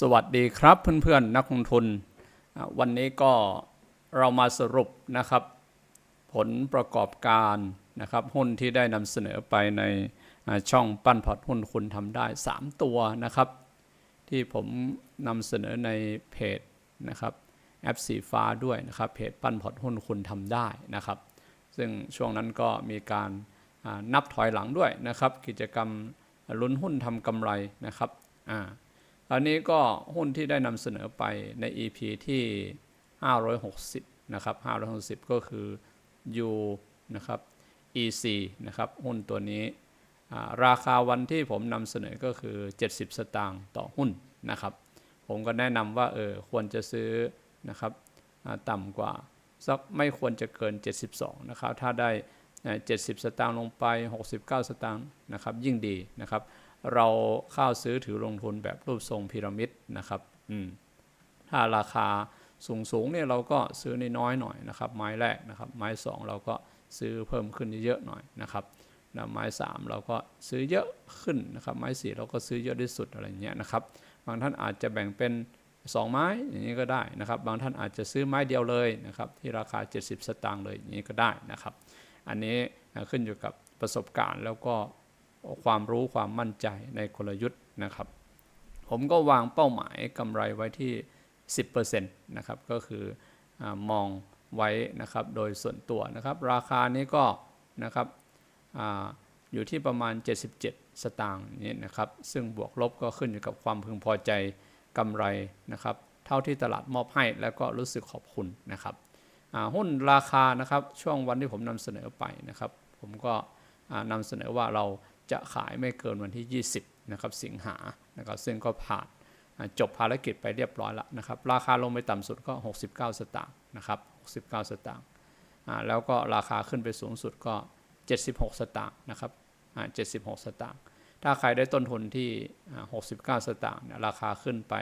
สวัสดีครับเพื่อนๆ นักลงทุน วันนี้ก็เรามาสรุปนะครับ ผลประกอบการนะครับหุ้นที่ได้นำเสนอไปในช่องปั้นพอร์ตหุ้นคุณทำได้ 3 ตัวนะครับ ที่ผมนำเสนอในเพจนะครับแอปสีฟ้าด้วยนะครับเพจปั้นพอร์ตหุ้นคุณทำได้นะครับ ซึ่งช่วงนั้นก็มีการนับถอยหลังด้วยนะครับ กิจกรรมลุ้นหุ้นทำกำไรนะครับอ่า อันนี้ก็หุ้นที่ได้นำเสนอไปใน EP ที่ 560 นะครับ 560 ก็คือ U นะครับ EC นะครับ หุ้นตัวนี้ราคาวันที่ผมนำเสนอก็คือ 70 สตางค์ต่อหุ้นนะครับ ผมก็แนะนำว่าเออควรจะซื้อนะครับต่ำกว่าสักไม่ควรจะเกิน 72 นะครับ ถ้าได้ 70 สตางค์ลงไป 69 สตางค์นะครับ ยิ่งดีนะครับ เราเข้าซื้อถือลงทุนแบบรูปทรงพีระมิดนะครับอืมถ้าราคาสูงสูงๆเนี่ยเราก็ซื้อน้อยๆหน่อยนะครับ ไม้แรกนะครับ ไม้สองเราก็ซื้อเพิ่มขึ้นเยอะๆหน่อยนะครับแล้วไม้สามเราก็ซื้อเยอะขึ้นนะครับ ไม้สี่เราก็ซื้อเยอะที่สุดอะไรเงี้ยนะครับบางท่านอาจจะแบ่งเป็นสองไม้อย่างนี้ก็ได้นะครับ บางท่านอาจจะซื้อไม้เดียวเลยนะครับที่ราคา 70 สตางค์เลยอย่างนี้ก็ได้นะครับ อันนี้ขึ้นอยู่กับประสบการณ์แล้วก็ ความรู้ความมั่นใจในกลยุทธ์นะครับ ผมก็วางเป้าหมายกำไรไว้ที่ 10%นะครับก็คืออมองไว้นะครับโดยส่วนตัวนะครับ ราคานี้ก็นะครับออยู่ที่ประมาณ 77 สตางค์นี้นะครับ ซึ่งบวกลบก็ขึ้นอยู่กับความพึงพอใจกำไรนะครับ เท่าที่ตลาดมอบให้แล้วก็รู้สึกขอบคุณนะครับหุ้นราคานะครับช่วงวันที่ผมนำเสนอไปนะครับ ผมก็นำเสนอว่าเรา จะขายไม่เกินวันที่ 20นะครับสิงหานะครับซึ่งก็ผ่านจบภารกิจไปเรียบร้อยแล้วนะครับ ราคาลงไปต่ำสุดก็ 69 สตางค์นะครับ69 สตางค์แล้วก็ราคาขึ้นไปสูงสุดก็ 76 สตางค์นะครับ76 สตางค์ถ้าใครได้ต้นทุนที่ 69 สตางค์ราคาขึ้นไป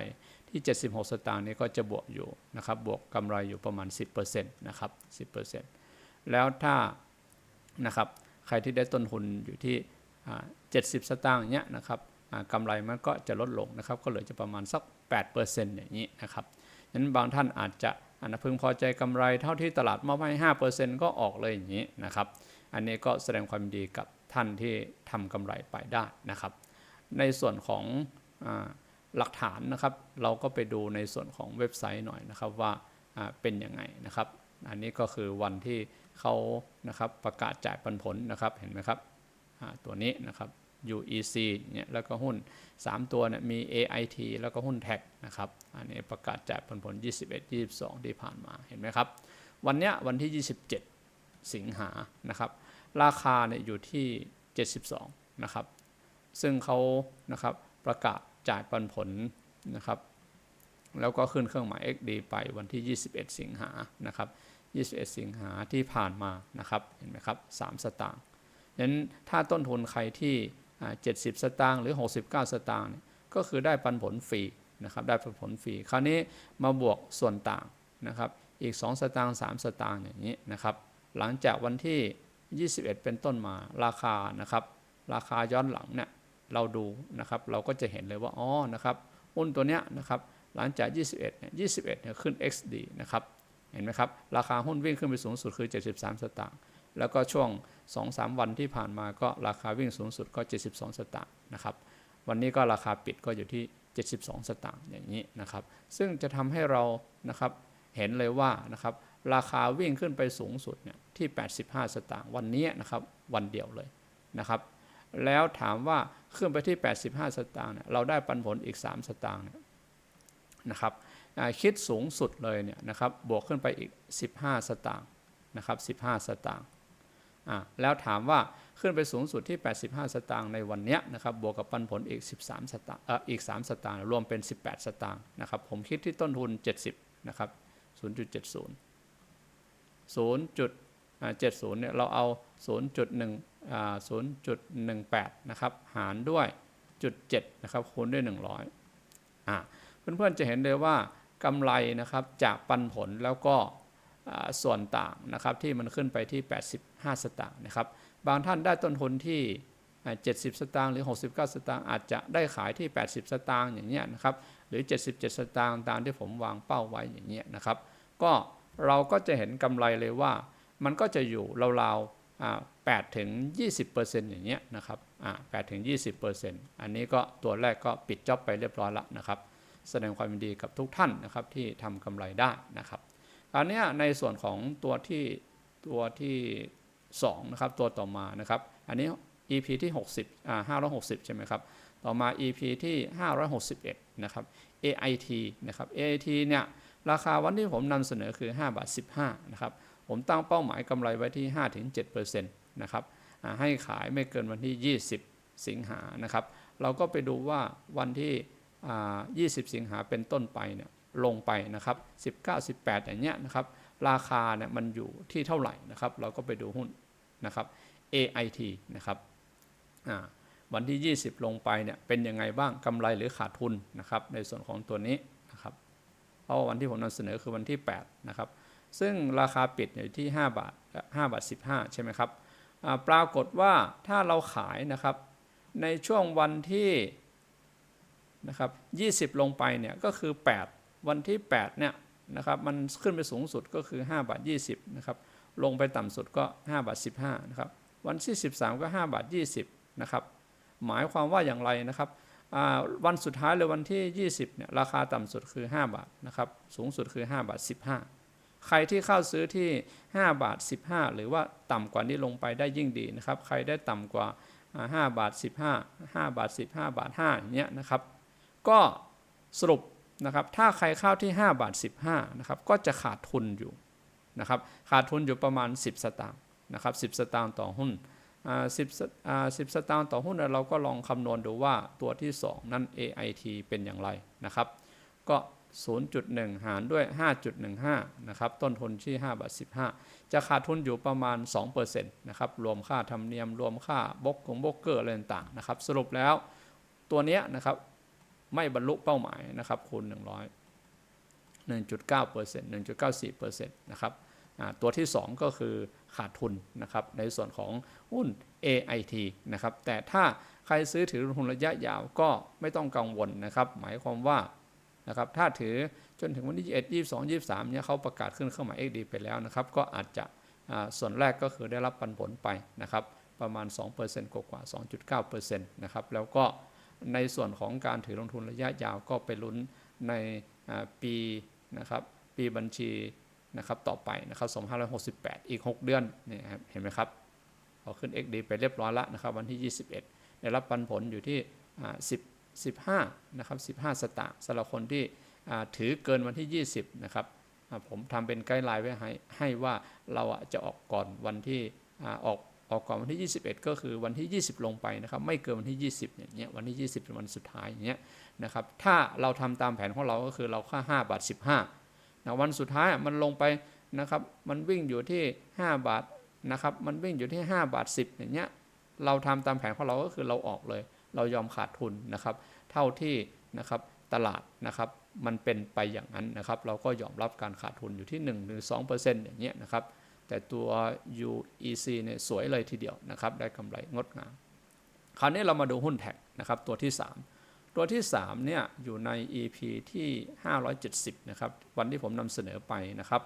ที่ 76 สตางค์นี้ก็จะบวกอยู่นะครับบวกกำไรอยู่ประมาณ 10%นะครับ10%แล้วถ้านะครับใครที่ได้ต้นทุนอยู่ที่ 70 สตางค์เนี้ยนะครับกำไรมันก็จะลดลงนะครับ ก็เหลือจะประมาณสัก 8%อย่างนี้นะครับฉะนั้นบางท่านอาจจะอันพึงพอใจกำไรเท่าที่ตลาดมอบให้5%ก็ออกเลยอย่างนี้นะครับ อันนี้ก็แสดงความดีกับท่านที่ทำกำไรไปได้นะครับ ในส่วนของอหลักฐานนะครับ เราก็ไปดูในส่วนของเว็บไซต์หน่อยนะครับว่าเป็นยังไงนะครับ อันนี้ก็คือวันที่เขานะครับประกาศจ่ายปันผลนะครับเห็นไหมครับ ตัวนี้นะครับ UEC เนี่ยแล้วก็หุ้น 3 ตัวเนี่ยมี AIT แล้วก็หุ้นแท็กนะครับ อันนี้ประกาศจ่ายผลผล 21 22 ที่ผ่านมาเห็นไหมครับ วันเนี้ยวันที่ 27 สิงหานะครับ ราคาเนี่ยอยู่ที่ 72 นะครับ ซึ่งเขานะครับประกาศจ่ายปันผลนะครับ แล้วก็ขึ้นเครื่องหมาย XD ไปวันที่ 21 สิงหานะครับ 21 สิงหาที่ผ่านมานะครับ เห็นไหมครับ 3 สตางค์ นั้นถ้าต้นทุนใครที่ 70 สตางค์หรือ 69 สตางค์ก็คือได้ปันผลฟรีนะครับได้ปันผลฟรีคราวนี้มาบวกส่วนต่างนะครับอีก 2 สตางค์3สตางค์อย่างนี้นะครับหลังจากวันที่ 21 เป็นต้นมาราคานะครับราคาย้อนหลังเนี่ยเราดูนะครับเราก็จะเห็นเลยว่าอ๋อนะครับหุ้นตัวเนี้ยนะครับหลังจาก 21เนี่ย21เนี่ยขึ้น XD นะครับเห็นไหมครับราคาหุ้นวิ่งขึ้นไปสูงสุดคือ 73 สตางค์ แล้วก็ช่วง 2-3 วันที่ผ่านมาก็ราคาวิ่งสูงสุดก็ 72 สตางค์นะครับ วันนี้ก็ราคาปิดก็อยู่ที่ 72 สตางค์อย่างนี้นะครับ ซึ่งจะทำให้เรานะครับเห็นเลยว่านะครับราคาวิ่งขึ้นไปสูงสุดเนี่ยที่ 85 สตางค์วันนี้นะครับวันเดียวเลยนะครับแล้วถามว่าขึ้นไปที่ 85 สตางค์เนี่ยเราได้ปันผลอีก 3 สตางค์นนะครับคิดสูงสุดเลยเนี่ยนะครับบวกขึ้นไปอีก 15 สตางค์นะครับ 15 สตางค์ แล้วถามว่าขึ้นไปสูงสุดที่ 85 สตางค์ในวันนี้นะครับบวกกับปันผลอีก 13 สตางค์อีก 3 สตางค์รวมเป็น 18 สตางค์นะครับผมคิดที่ต้นทุน 70 นะครับ 0.70 0.70 เนี่ยเราเอา 0.1 0.18 นะครับหารด้วยจุด7นะครับคูณด้วย 100อ่าเพื่อนๆจะเห็นเลยว่ากำไรนะครับจากปันผลแล้วก็ ส่วนต่างนะครับที่มันขึ้นไปที่ 85 สตางค์นะครับ บางท่านได้ต้นทุนที่ 70 สตางค์หรือ 69 สตางค์อาจจะได้ขายที่ 80 สตางค์อย่างเงี้ยนะครับหรือ 77 สตางค์ตามที่ผมวางเป้าไว้อย่างเงี้ยนะครับ ก็เราก็จะเห็นกำไรเลยว่า มันก็จะอยู่ราวๆ8ถึง 20%อย่างเงี้ยนะครับ8ถึง 20%อันนี้ก็ตัวแรกก็ปิดจ็อบไปเรียบร้อยแล้วนะครับ แสดงความยินดีกับทุกท่านนะครับที่ทำกำไรได้นะครับ อันเนี้ยในส่วนของตัวที่ตัวที่2นะครับตัวต่อมานะครับ อันนี้ EP ที่60อ่า560 ใช่ไหมครับ ต่อมา EP ที่ 561 นะครับ AIT นะครับ AIT เนี่ยราคาวันที่ผมนำเสนอคือ 5 บาท 15 นะครับ ผมตั้งเป้าหมายกำไรไว้ที่ 5-7%นะครับให้ขายไม่เกินวันที่ 20 สิงหานะครับ เราก็ไปดูว่าวันที่อ่า20 สิงหาเป็นต้นไปเนี่ย ลงไปนะครับ19 18 อย่างเงี้ยนะครับ ราคาเนี่ยมันอยู่ที่เท่าไหร่นะครับ เราก็ไปดูหุ้นนะครับ AIT นะครับอ่าวันที่ 20 ลงไปเนี่ยเป็นยังไงบ้างกำไรหรือขาดทุนนะครับ ในส่วนของตัวนี้นะครับ เพราะว่าวันที่ผมนำเสนอคือวันที่ 8 นะครับ ซึ่งราคาปิดอยู่ที่ 5 บาท5บาท 15 ใช่ไหมครับอ่าปรากฏว่าถ้าเราขายนะครับในช่วงวันที่นะครับ 20 ลงไปเนี่ยก็คือ 8 วันที่8เนี่ยนะครับมันขึ้นไปสูงสุดก็คือ5บาท20นะครับลงไปต่ำสุดก็5บาท15นะครับวันที่ 13 ก็5บาท20นะครับหมายความว่าอย่างไรนะครับวันสุดท้ายเลยวันที่ 20เนี่ยราคาต่ำสุดคือ 5 บาทนะครับสูงสุดคือ 5 บาท 15 ใครที่เข้าซื้อที่ 5 บาท 15 หรือว่าต่ำกว่านี้ลงไปได้ยิ่งดีนะครับใครได้ต่ำกว่าอ่า5บาท 15 5 บาท 15 บาท5อย่างเงี้ยนะครับก็สรุป นะครับถ้าใครเข้าที่ 5 บาท 15นะครับก็จะขาดทุนอยู่นะครับขาดทุนอยู่ประมาณ 10 สตางค์นะครับ10 สตางค์ต่อหุ้นอ่าสอ่า10สตางค์ต่อหุ้นเนี่ยเราก็ลองคำนวณดูว่าตัวที่ 2 นั่น AIT เป็นอย่างไรนะครับ ก็ 0.1 หารด้วย 5.15 นะครับ ต้นทุนที่5บาท15 จะขาดทุนอยู่ประมาณ 2%นะครับ รวมค่าธรรมเนียม รวมค่าบล็อกของบล็อกเกอร์อะไรต่างๆนะครับ สรุปแล้วตัวเนี้ยนะครับ ไม่บรรลุเป้าหมายนะครับคูณ 100 1.9% 1.94%นะครับอ่าตัวที่ 2 ก็คือขาดทุนนะครับในส่วนของหุ้น AIT นะครับแต่ถ้าใครซื้อถือลงทุนระยะยาวก็ไม่ต้องกังวลนะครับ หมายความว่านะครับถ้าถือจนถึงวันที่21 22 23เนี่ยเขาประกาศขึ้นเครื่องหมาย XD ไปแล้วนะครับ ก็อาจจะส่วนแรกก็คือได้รับปันผลไปนะครับ ประมาณ 2%กว่าๆ2.9%นะครับแล้วก็ ในส่วนของการถือลงทุนระยะยาวก็ไปลุ้นในปีนะครับปีบัญชีนะครับต่อไปนะครับ2568 อีก 6 เดือนนี่ครับเห็นไหมครับเอาขึ้น XD ไปเรียบร้อยแล้วนะครับวันที่ 21 ได้รับปันผลอยู่ที่ 10 15นะครับ15 สตางค์สำหรับคนที่ถือเกินวันที่ 20นะครับผมทำเป็นไกด์ไลน์ไว้ให้ให้ว่าเราจะออกก่อนวันที่ออก ออกก่อนวันที่ 21 ก็คือวันที่ 20 ลงไปนะครับไม่เกินวันที่ 20เงี้ยวันที่ 20เป็นวันสุดท้ายอย่างเงี้ยนะครับถ้าเราทำตามแผนของเราก็คือเราค่า 5 บาท 15นะวันสุดท้ายมันลงไปนะครับมันวิ่งอยู่ที่ 5 บาทนะครับมันวิ่งอยู่ที่ 5 บาท 10อย่างเงี้ยเราทำตามแผนของเราก็คือเราออกเลย เรายอมขาดทุนนะครับ เท่าที่นะครับตลาดนะครับมันเป็นไปอย่างนั้นนะครับ เราก็ยอมรับการขาดทุนอยู่ที่1หรือ2%อย่างเงี้ยนะครับ แต่ตัว UEC เนี่ยสวยเลยทีเดียวนะครับ ได้กำไรงดงาม คราวนี้เรามาดูหุ้นแท็กนะครับ ตัวที่ 3 ตัวที่ 3 เนี่ย อยู่ใน EP ที่ 570 นะครับ วันที่ผมนำเสนอไปนะครับ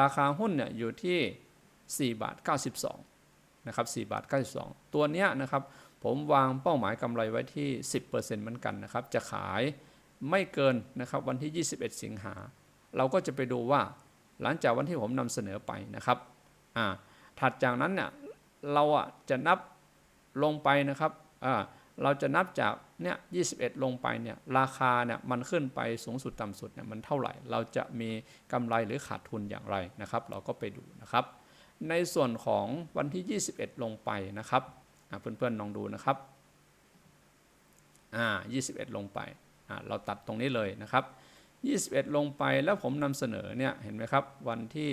ราคาหุ้นเนี่ยอยู่ที่ 4 บาท 92 นะครับ 4 บาท 92 ตัวเนี้ยนะครับ ผมวางเป้าหมายกำไรไว้ที่ 10%เหมือนกันนะครับ จะขายไม่เกินนะครับวันที่ 21 สิงหา เราก็จะไปดูว่าหลังจากวันที่ผมนำเสนอไปนะครับ อ่าถัดจากนั้นเนี่ยเราอะจะนับลงไปนะครับอ่าเราจะนับจากเนี่ย21ลงไปเนี่ยราคาเนี่ยมันขึ้นไปสูงสุดต่ำสุดเนี่ยมันเท่าไหร่ เราจะมีกำไรหรือขาดทุนอย่างไรนะครับ เราก็ไปดูนะครับ ในส่วนของวันที่ 21 ลงไปนะครับเพื่อนๆลองดูนะครับอ่า21 ลงไปอ่าเราตัดตรงนี้เลยนะครับ 21 ลงไปแล้วผมนำเสนอเนี่ยเห็นไหมครับวันที่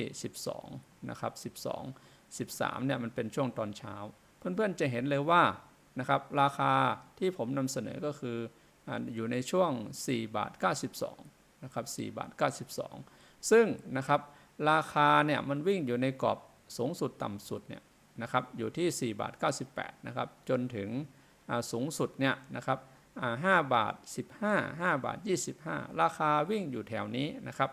12นะครับ12 13เนี่ยมันเป็นช่วงตอนเช้า เพื่อนๆจะเห็นเลยว่านะครับราคาที่ผมนำเสนอก็คืออยู่ในช่วง 4 บาท 92นะครับ4บาท 92 ซึ่งนะครับราคาเนี่ยมันวิ่งอยู่ในกรอบสูงสุดต่ำสุดเนี่ยนะครับอยู่ที่ 4 บาท 98นะครับจนถึงสูงสุดเนี่ยนะครับ อ่า5บาท 15 5 บาท 25 ราคาวิ่งอยู่แถวนี้นะครับ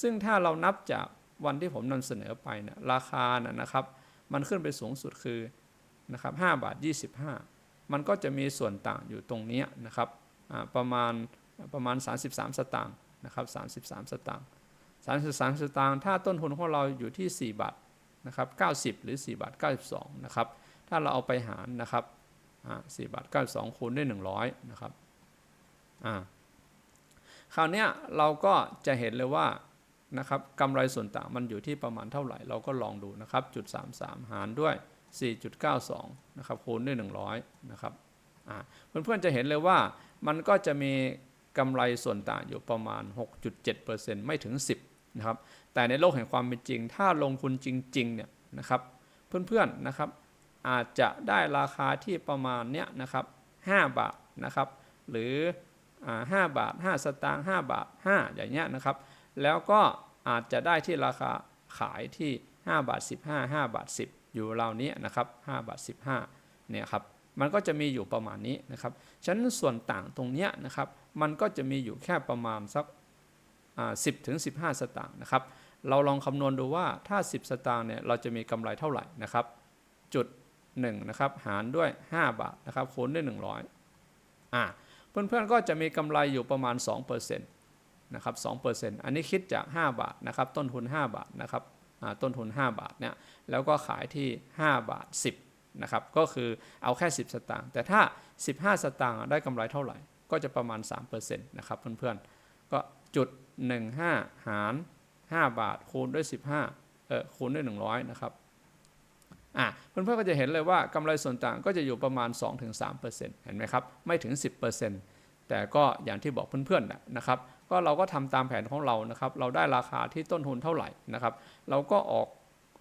ซึ่งถ้าเรานับจากวันที่ผมนำเสนอไปเนี่ยราคานะนะครับ มันขึ้นไปสูงสุดคือนะครับ5บาท 25 มันก็จะมีส่วนต่างอยู่ตรงนี้นะครับอ่าประมาณประมาณ 33 สตางค์นะครับ33 สตางค์33 สตางค์ถ้าต้นทุนของเราอยู่ที่ 4 บาทนะครับ90 หรือ 4 บาท 92 นะครับ ถ้าเราเอาไปหารนะครับ อ่า4บาท92คูณด้วย100นะครับอ่าคราวนี้เราก็จะเห็นเลยว่านะครับกำไรส่วนต่างมันอยู่ที่ประมาณเท่าไหร่ เราก็ลองดูนะครับจุด33 หารด้วย 4.92 นะครับคูณด้วย 100 นะครับอ่าเพื่อนๆจะเห็นเลยว่ามันก็จะมีกำไรส่วนต่างอยู่ประมาณ 6.7%ไม่ถึง 10 นะครับ แต่ในโลกแห่งความเป็นจริง ถ้าลงทุนจริงๆ เนี่ยนะครับ เพื่อนๆ นะครับ อาจจะได้ราคาที่ประมาณเนี้ยนะครับ5บาทนะครับ หรืออ่า5บาท 5 สตางค์5บาท 5 อย่างเงี้ยนะครับ แล้วก็อาจจะได้ที่ราคาขายที่ 5 บาท 15 5 บาท 10 อยู่ราวนี้นะครับ5บาท 15เนี่ยครับมันก็จะมีอยู่ประมาณนี้นะครับฉะนั้นส่วนต่างตรงเนี้ยนะครับ มันก็จะมีอยู่แค่ประมาณสักอ่า10ถึง15สตางค์นะครับ เราลองคำนวณดูว่าถ้า 10 สตางค์เนี่ยเราจะมีกำไรเท่าไหร่นะครับ จุด 1นะครับหารด้วย 5 บาทนะครับคูณด้วย 100อ่าเพื่อนๆก็จะมีกำไรอยู่ประมาณ2%นะครับ2%อันนี้คิดจาก 5 บาทนะครับต้นทุน 5 บาทนะครับต้นทุน 5 บาทเนี่ยแล้วก็ขายที่ 5 บาท 10นะครับก็คือเอาแค่ 10 สตางค์แต่ถ้า 15 สตางค์ได้กำไรเท่าไหร่ ก็จะประมาณ3%นะครับเพื่อนๆก็จุด 15 หาร 5 บาทคูณด้วย 15เออคูณด้วย 100นะครับ อะเพื่อนๆก็จะเห็นเลยว่ากำไรส่วนต่างก็จะอยู่ประมาณ 2-3%เห็นไหมครับ ไม่ถึง 10%แต่ก็อย่างที่บอกเพื่อนๆนะครับ ก็เราก็ทำตามแผนของเรานะครับ เราได้ราคาที่ต้นทุนเท่าไหร่นะครับ เราก็ออก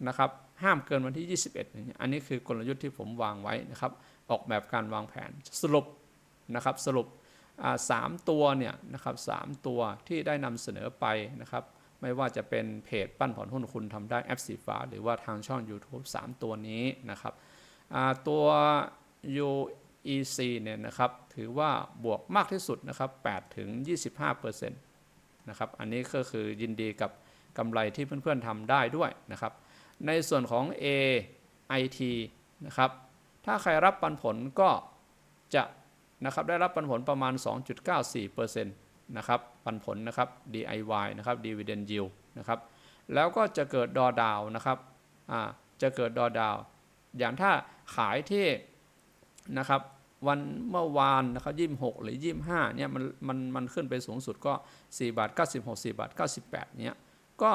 นะครับห้ามเกินวันที่ 21 อันนี้คือกลยุทธ์ที่ผมวางไว้นะครับ ออกแบบการวางแผนสรุปนะครับสรุปสามตัวเนี่ยนะครับสามตัวที่ได้นำเสนอไปนะครับ ไม่ว่าจะเป็นเพจปั้นผ่อนหุ้นคุณทำได้แอปสีฟ้า หรือว่าทางช่อง YouTube 3 ตัวนี้นะครับตัว UEC เนี่ยนะครับถือว่าบวกมากที่สุดนะครับ8ถึง 25%นะครับอันนี้ก็คือยินดีกับกำไรที่เพื่อนๆทำได้ด้วยนะครับ ในส่วนของ AIT นะครับถ้าใครรับปันผลก็จะนะครับได้รับปันผลประมาณ 2.94%น นะครับปันผลนะครับ DIY นะครับ Dividend Yield นะครับแล้วก็จะเกิดดอดาวนะครับอ่าจะเกิดดอดาว อย่างถ้าขายที่นะครับวันเมื่อวานนะครับ26หรือ25เนี่ยมันมันมันขึ้นไปสูงสุดก็4บาท96 4บาท98เนี่ยก็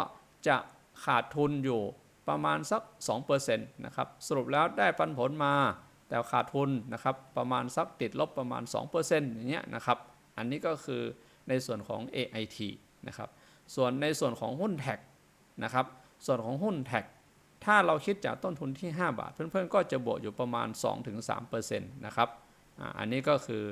จะขาดทุนอยู่ประมาณสัก2%นะครับสรุปแล้วได้ปันผลมา แต่ขาดทุนนะครับประมาณสักติดลบประมาณ 2%อย่างเงี้ยนะครับ อันนี้ก็คือ ในส่วนของ AIT นะครับ ส่วนในส่วนของหุ้นแท็กนะครับ ส่วนของหุ้นแท็กถ้าเราคิดจากต้นทุนที่ 5 บาท เพื่อนๆ ก็จะบวกอยู่ประมาณ 2-3%นะครับ อันนี้ก็คือ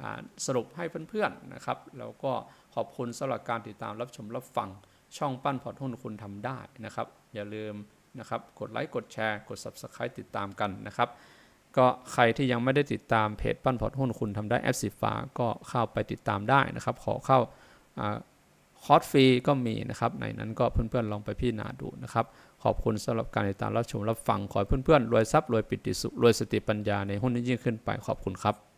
อสรุปให้เพื่อนๆนะครับ แล้วก็ขอบคุณสำหรับการติดตามรับชมรับฟังช่องปั้นพอร์ตหุ้นคุณทำได้นะครับ อย่าลืมนะครับ กดไลค์ กดแชร์ กด Subscribe ติดตามกันนะครับ ก็ใครที่ยังไม่ได้ติดตามเพจปั้นพอร์ตหุ้นคุณทำได้แอปสีฟ้าก็เข้าไปติดตามได้นะครับ ขอเข้าคอร์สฟรีก็มีนะครับ ในนั้นก็เพื่อนๆลองไปพิจารณาดูนะครับ ขอบคุณสำหรับการติดตามรับชมรับฟังขอให้เพื่อนๆรวยทรัพย์รวยปิติสุขรวยสติปัญญาในหุ้นนี้ยิ่งขึ้นไปขอบคุณครับ